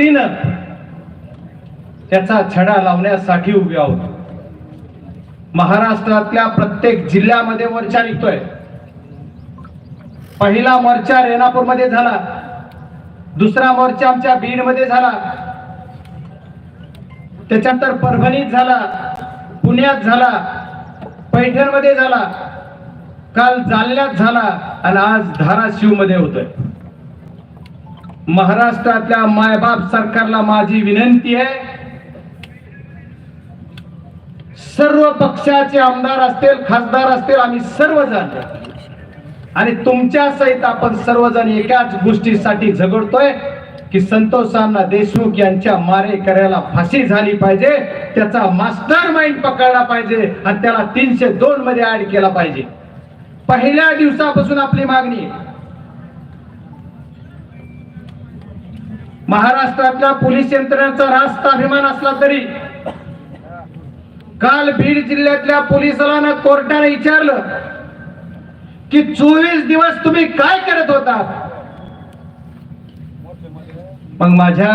ताकदीनं त्याचा छडा लावण्यासाठी उभे आहोत. महाराष्ट्रातल्या प्रत्येक जिल्ह्यामध्ये मोर्चा निघतोय. पहिला मोर्चा रेणापूरमध्ये झाला. दुसरा मोर्चा आमच्या बीडमध्ये झाला. त्याच्यानंतर परभणीत झाला. पुण्यात झाला. पैठणमध्ये झाला. काल जालन्यात झाला. आणि आज धाराशिवमध्ये होतोय. महाराष्ट्रातल्या मायबाप सरकारला माझी विनंती आहे सर्व पक्षाचे आमदार असतील खासदार असतील आम्ही सर्वजण आणि तुमच्या सहित आपण सर्वजण एकाच गोष्टीसाठी झगडतोय की संतोष देशमुख यांच्या मारे करायला फाशी झाली पाहिजे त्याचा मास्टर माइंड पकडला पाहिजे आणि त्याला तीनशे दोन मध्ये ऍड केला पाहिजे. पहिल्या दिवसापासून आपली मागणी महाराष्ट्रातल्या पोलीस यंत्रणेचा रास्त अभिमान असला तरी काल बीड जिल्ह्यातल्या पोलिसांना कोर्टाने विचारलं की चोवीस दिवस तुम्ही काय करत होता? मग माझ्या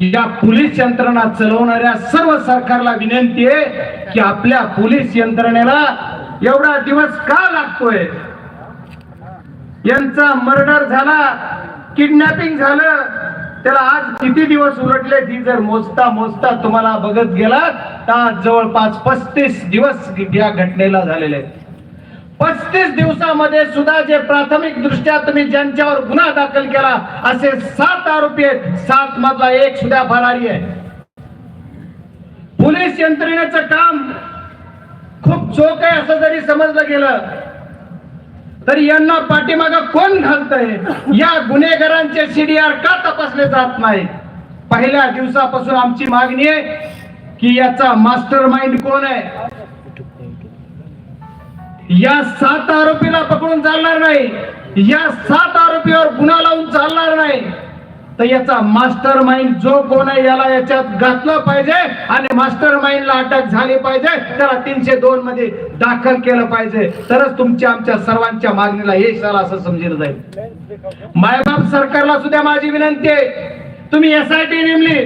या पोलीस यंत्रणा चालवणाऱ्या सर्व सरकारला विनंती आहे की आपल्या पोलीस यंत्रणेला एवढा दिवस का लागतोय? यांचा मर्डर झाला किडनॅपिंग झालं. त्याला आज किती दिवस उलटले ती जर मोजता मोजता तुम्हाला बघत गेलात तर आज जवळपास पस्तीस दिवस या घटनेला झालेले पस्तीस दिवसामध्ये सुद्धा जे प्राथमिक दृष्ट्या तुम्ही ज्यांच्यावर गुन्हा दाखल केला असे सात आरोपी आहेत. सात मधला एक सुद्धा फरारी आहे. पोलीस यंत्रणेचं काम खूप चोख आहे असं जरी समजलं गेलं तर यांना पाठीमाग कोण घालतंय? या गुन्हेगारांचे सीडीआर का तपासले जात नाही? पहिल्या दिवसापासून आमची मागणी आहे की याचा मास्टर माइंड कोण आहे? या सात आरोपीला पकडून चालणार नाही. या सात आरोपीवर गुन्हा लावून चालणार नाही. तर याचा मास्टर माइंड जो कोण आहे याला याच्यात घातलं पाहिजे आणि मास्टर माइंडला अटक झाली पाहिजे. त्याला तीनशे दोन मध्ये दाखल केलं पाहिजे. तरच तुमच्या आमच्या सर्वांच्या मागणीला यश आलं असं समजलं जाईल. मायबाप सरकारला सुद्धा माझी विनंती आहे. तुम्ही एस आय टी नेमली.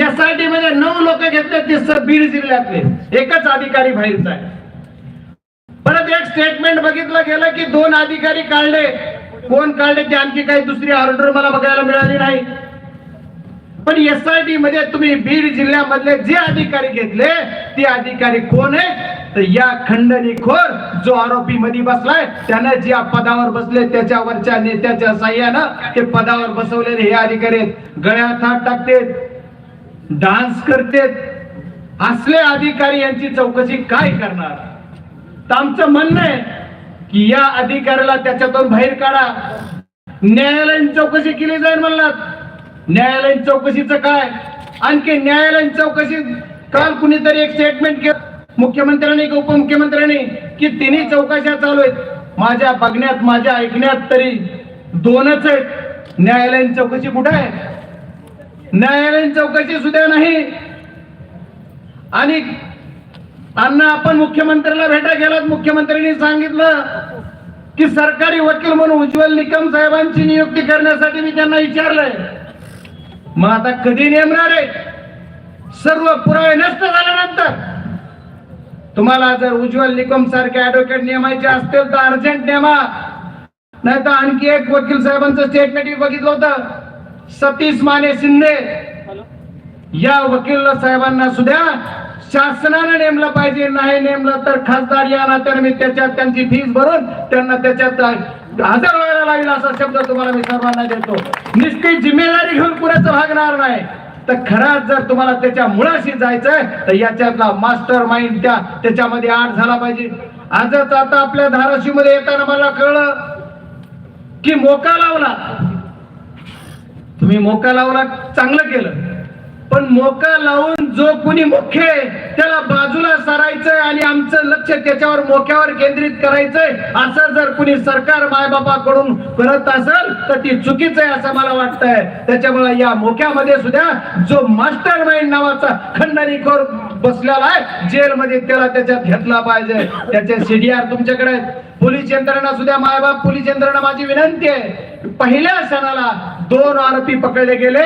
एस आय टी मध्ये नऊ लोक घेतले ते सर बीड जिल्ह्यातले. एकच अधिकारी बाहेरचा आहे. परत एक स्टेटमेंट बघितलं गेलं की दोन अधिकारी काढले. कोण काढले ते आणखी काही दुसरी ऑर्डर मला बघायला मिळाली नाही. पण एसआयटी मध्ये तुम्ही बीड जिल्ह्यामधले जे अधिकारी घेतले ते अधिकारी कोण आहे? तर या खंडणीखोर जो आरोपी मध्ये बसलाय त्यानं ज्या पदावर बसले त्याच्यावरच्या नेत्याच्या साह्यानं ते पदावर बसवलेले हे अधिकारी गळ्यात हात टाकतेत डान्स करतेत. असले अधिकारी यांची चौकशी काय करणार? तर आमचं म्हणणं आहे की या अधिकाऱ्याला त्याच्यातून बाहेर काढा. न्यायालयीन चौकशी केली जाईल म्हणलात. न्यायालयीन चौकशीचं काय? आणखी न्यायालयीन चौकशी काल कुणीतरी एक स्टेटमेंट केलं. मुख्यमंत्र्यांनी की उपमुख्यमंत्र्यांनी? की तिन्ही चौकशा चालू आहेत. माझ्या बघण्यात माझ्या ऐकण्यात तरी दोनच आहेत. न्यायालयीन चौकशी कुठे आहे? न्यायालयीन चौकशी सुद्धा नाही. आणि अण्णा आपण मुख्यमंत्र्याला भेटा गेलात. मुख्यमंत्र्यांनी सांगितलं की सरकारी वकील म्हणून उज्ज्वल निकम साहेबांची नियुक्ती करण्यासाठी मी त्यांना विचारलंय. मग आता कधी नेमणार आहे? सर्व पुरावे नष्ट झाल्यानंतर. तुम्हाला जर उज्ज्वल निकम सारखे ऍडव्होकेट नेमायचे असतील तर अर्जंट नेमा. नाही तर आणखी एक वकील साहेबांचं स्टेटमेंट बघितलं होतं. सतीश माने शिंदे. या वकील साहेबांना सुद्धा शासनानं नेमलं पाहिजे नाही नेमलं तर खासदार या नात्याने मी त्याच्यात त्यांची फीस भरून त्यांना त्याच्यात हजर व्हायला लागेल असा शब्द तुम्हाला मी सर्वांना देतो. निश्चित जिम्मेदारी घेऊन पुण्याचं भागणार नाही. तर खराच जर तुम्हाला त्याच्या मुळाशी जायचंय तर याच्यातला मास्टर माइंड त्या त्याच्यामध्ये आठ झाला पाहिजे. आजच आता आपल्या धाराशिवमध्ये येताना मला कळलं की मोका लावला. तुम्ही मोका लावला चांगलं केलं. पण मोका लावून जो कुणी मुख्य आहे त्याला बाजूला सरायचंय आणि आमचं लक्ष त्याच्यावर मोक्यावर केंद्रित करायचंय. असं जर कुणी सरकार मायबापाकडून करत असेल तर ती चुकीचं आहे असं मला वाटतंय. त्याच्यामुळे या मोक्यामध्ये सुद्धा जो मास्टर माइंड नावाचा खंडणीखोर बसलेला आहे जेलमध्ये त्याला त्याच्यात घेतला पाहिजे. त्याचे सीडीआर तुमच्याकडे पोलीस यंत्रणा सुद्धा मायबाप पोलीस यंत्रणा माझी विनंती आहे. पहिल्या सणाला दोन आरोपी पकडले गेले.